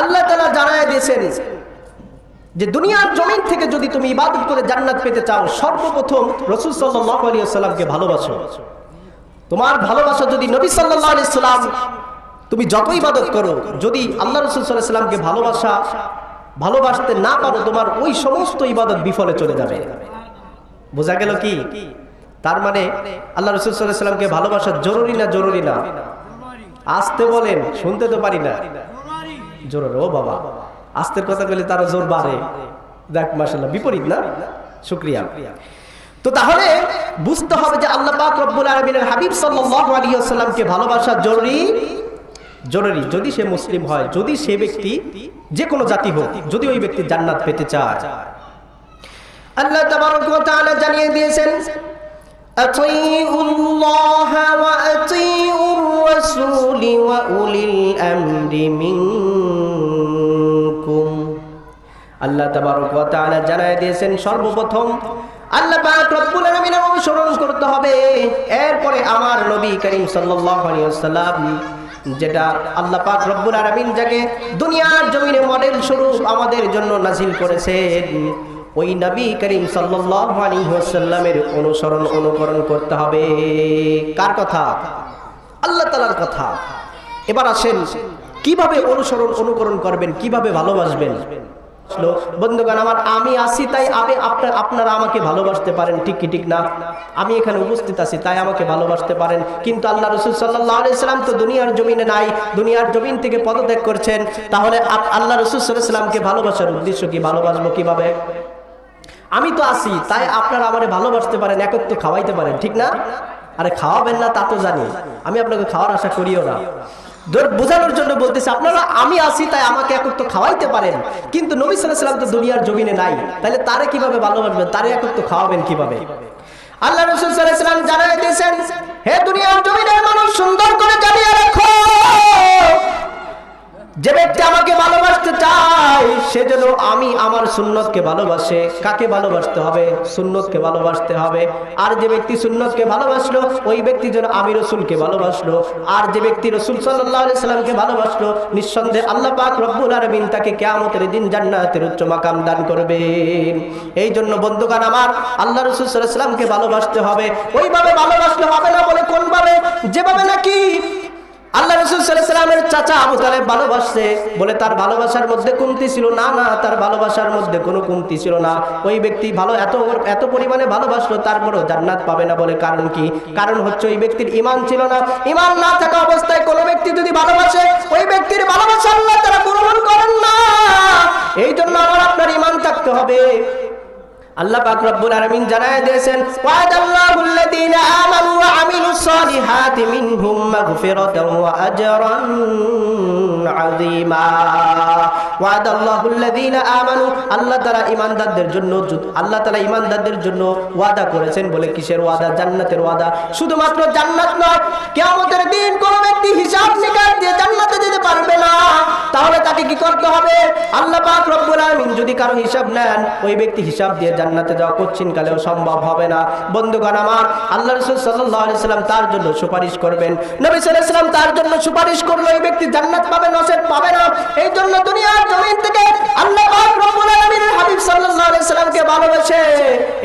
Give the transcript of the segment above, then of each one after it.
আল্লাহ তালা জানায় দিয়েছেন যে দুনিয়ার জমিন থেকে যদি তুমি ইবাদত করে জান্নাত পেতে চাও, সর্বপ্রথম রসুল সাল্লাহ আলী সাল্লামকে ভালোবাসো। তোমার ভালোবাসা যদি নবী সাল্লাহ সাল্লাম তুমি যত ইবাদত করো, যদি আল্লাহ রসুল সাল্লাহ সাল্লামকে ভালোবাসা, ভালোবাসতে না পারো, তোমার ওই সমস্ত ইবাদত বিফলে চলে যাবে। বোঝা গেল কি? তার মানে আল্লাহ রসুল সাল্লাহ সাল্লামকে ভালোবাসা জরুরি না জরুরি না? আসতে বলেন, শুনতে তো পারি না। জোরের ও বাবা। আস্তের কথা বলে তারা জোর বাড়ে। দেখ মাসাল্লাহ বিপরীত না? শুক্রিয়া। তো তাহলে বুঝতে হবে যে আল্লাহ পাক রব্বুল আলমিনের হাবিব সাল্লাহ আলিয়াকে ভালোবাসা জরুরি জরুরি। যদি সে মুসলিম হয়, যদি সে ব্যক্তি যে কোনো জাতি হোক, যদি ওই ব্যক্তি জান্নাত পেতে চায়। আল্লাহ তাবারক ওয়া তাআলা জানিয়ে দিয়েছেন, আতিউল্লাহ ওয়া আতিউর রাসূল ওয়া উলিল আমরি মিন আল্লাহ তাবারক ওয়া জানায় দিয়েছেন, সর্বপ্রথম আল্লাহ পাক রব্বুল অনুসরণ করতে হবে। এরপরে আমার নবী করিম সাল্লাল্লাহু যেটা আল্লাহ পাক রব্বুল আলামিন যাকে দুনিয়ার জমিনে মডেল স্বরূপ আমাদের জন্য নাজিল করেছেন, ওই নবী করিম সাল্লাল্লাহু আলাইহি অনুসরণ অনুকরণ করতে হবে। কার কথা? আল্লাহ তাআলার কথা। এবার আসেন, কীভাবে অনুসরণ অনুকরণ করবেন, কীভাবে ভালোবাসবেন? বন্ধুগণ, আমার আমি আসি তাই আমি আপনার, আপনারা আমাকে ভালোবাসতে পারেন। ঠিক কি, ঠিক না? আমি এখানে উপস্থিত আছি, তাই আমাকে ভালোবাসতে পারেন। কিন্তু আল্লাহ রসুল সাল্লাহ আলাইসালাম তো দুনিয়ার জমিনে নাই, দুনিয়ার জমিন থেকে পদত্যাগ করছেন। তাহলে আল্লাহ রসুল সাল্লাহামকে ভালোবাসার উদ্দেশ্য কি, ভালোবাসবো কীভাবে? আমি তো আছি, তাই আপনারা আমারে ভালোবাসতে পারেন, একত্র খাওয়াইতে পারেন, ঠিক না? আরে খাওয়াবেন না, তা তো জানি। আমি আপনাকে খাওয়ার আশা করিও না। বোঝানোর জন্য বলতেছে, আপনারা, আমি আসি তাই আমাকে একত্র খাওয়াইতে পারেন। কিন্তু নবী সাল সাল্লাম তো দুনিয়ার জমিনে নাই। তাহলে তারে কীভাবে ভালোবাসবেন তারে একত্র খাওয়াবেন কীভাবে? আল্লাহ রসুল সাল্লাম জানাই দিয়েছেন আমি আমার সুন্নতকে ভালোবাসে, কাকে ভালোবাসতে হবে? সুন্নতকে ভালোবাসতে হবে। আর যে ব্যক্তি সুন্নতকে ভালোবাসলো, ওই ব্যক্তি যেন আমি রসুলকে ভালোবাসলো। আর যে ব্যক্তি রসুল সাল্লাহ সাল্লামকে ভালোবাসলো, নিঃসন্দেহে আল্লাহ পাক রব্বুল আলমিন তাকে কেয়ামতের দিন জান্নাতের উচ্চ মাকাম দান করবে এই জন্য বন্ধুগান আমার, আল্লাহ রসুল সাল্লাহ সাল্লামকে ভালোবাসতে হবে। ওইভাবে ভালোবাসলে হবে না বলে কোনভাবে? যেভাবে নাকি আল্লাহ রসুল সাল্লামের চাচা আবু তালেব ভালোবাসছে। বলে, তার ভালোবাসার মধ্যে কমতি ছিল না না, তার ভালোবাসার মধ্যে কোনো কমতি ছিল না। ওই ব্যক্তি ভালো, এত এত পরিমাণে ভালোবাসলো, তারপরেও জান্নাত পাবে না বলে কারণ কি? কারণ হচ্ছে ওই ব্যক্তির ইমান ছিল না। ইমান না থাকা অবস্থায় কোনো ব্যক্তি যদি ভালোবাসে, ওই ব্যক্তির ভালোবাসা আল্লাহ তারা গ্রহণ করেন না। এই জন্য আমার আপনার ইমান থাকতে হবে। আল্লাহ পাক রব্বুল আলামিন জানায় দিয়েছেন, ওয়াদাল্লাহু আল্লাযীনা আমানু ওয়া আমিলুস সালিহাতি মিনহুম মাগফিরাতাও ওয়া আজরান আযীমা। ওয়াদাল্লাহু আল্লাযীনা আমানু, আল্লাহ তাআলা ঈমানদারদের জন্য আল্লাহ তাআলা ঈমানদারদের জন্য ওয়াদা করেছেন বলে কিসের ওয়াদা? জান্নাতের ওয়াদা। শুধুমাত্র জান্নাত নয়, কিয়ামতের দিন কোন ব্যক্তি হিসাব নিকাশ দিয়ে জান্নাতে যেতে পারবে না। তাহলে তাকে কি করতে হবে? আল্লাহ পাক রব্বুল যদি কারও হিসাব নেন, ওই ব্যক্তি হিসাব দিয়ে জান্নাতে যাওয়া কঠিন কালেও সম্ভব হবে না। বন্ধুগণ আমার, আল্লাহ রসুল সাল্লাম তার জন্য সুপারিশ করবেন। নবী সাল্লাম তার জন্য সুপারিশ করল ওই ব্যক্তি জান্নাত পাবে নসিব পাবে না। এই জন্য দুনিয়ার জমিন থেকে আল্লাহ রব্বুল আলামিনের হাবিব সাল্লাল্লাহু সাল্লামকে ভালোবাসে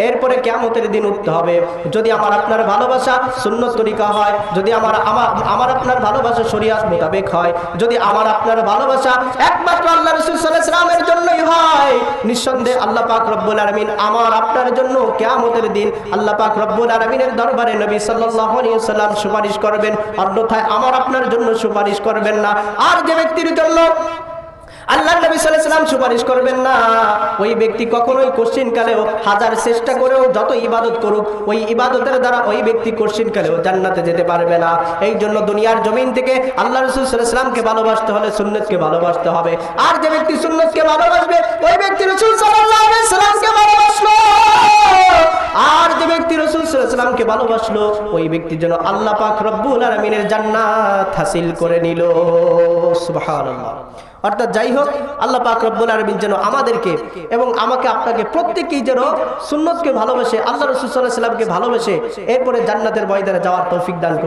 এরপরে কিয়ামতের দিন উঠতে হবে। যদি আমার আপনার ভালোবাসা শূন্য তরিকা হয়, যদি আমার আমার আপনার ভালোবাসা শরিয়াত মোতাবেক হয়, যদি আমার আপনার ভালোবাসা একমাত্র আল্লাহ রসুল সাল্লামের জন্যই হয়, নিঃসন্দেহে আল্লাহ পাক রব্বুল আলমিন আমার আপনার জন্য কেয়ামতের দিন আল্লাহ পাক রব্বুল আলমিনের দরবারে নবী সাল্লাম সুপারিশ করবেন। অন্যথায় আমার আপনার জন্য সুপারিশ করবেন না। আর যে ব্যক্তির জন্য আল্লাহ নবী সাল্লাম সুপারিশ করবেন না। ওই ব্যক্তি কখনোই কোশ্চিন কালেও হাজার চেষ্টা করেও যত ইবাদত করুক, ওই ইবাদতের দ্বারা ওই ব্যক্তি কোশ্চিন কালেও জান্নাতে যেতে পারবে না। এই জন্য দুনিয়ার জমিন থেকে আল্লাহ রসুল সাল্লামকে ভালোবাসতে হলে সুন্নতকে ভালোবাসতে হবে। আর যে ব্যক্তি সুন্নতকে ভালোবাসবে, ওই ব্যক্তি রসুল সাল্লামকে ভালোবাসলো। আর সাল্লামকে ভালোবাসলো, ওই ব্যক্তি যেন আল্লাহ পাক রব্বুল আলমিনের জান্নাত হাসিল করে নিল সুবহানাল্লাহ অর্থাৎ যাই হোক, আল্লাহ পাক রব্বুল আলমিন যেন আমাদেরকে এবং আমাকে আপনাকে প্রত্যেকেই যেন সুন্নতকে ভালোবেসে, আল্লাহ রসুল সাল্লাহ সাল্লামকে ভালোবেসে এরপরে জান্নাতের ময়দানে যাওয়ার তৌফিক দান।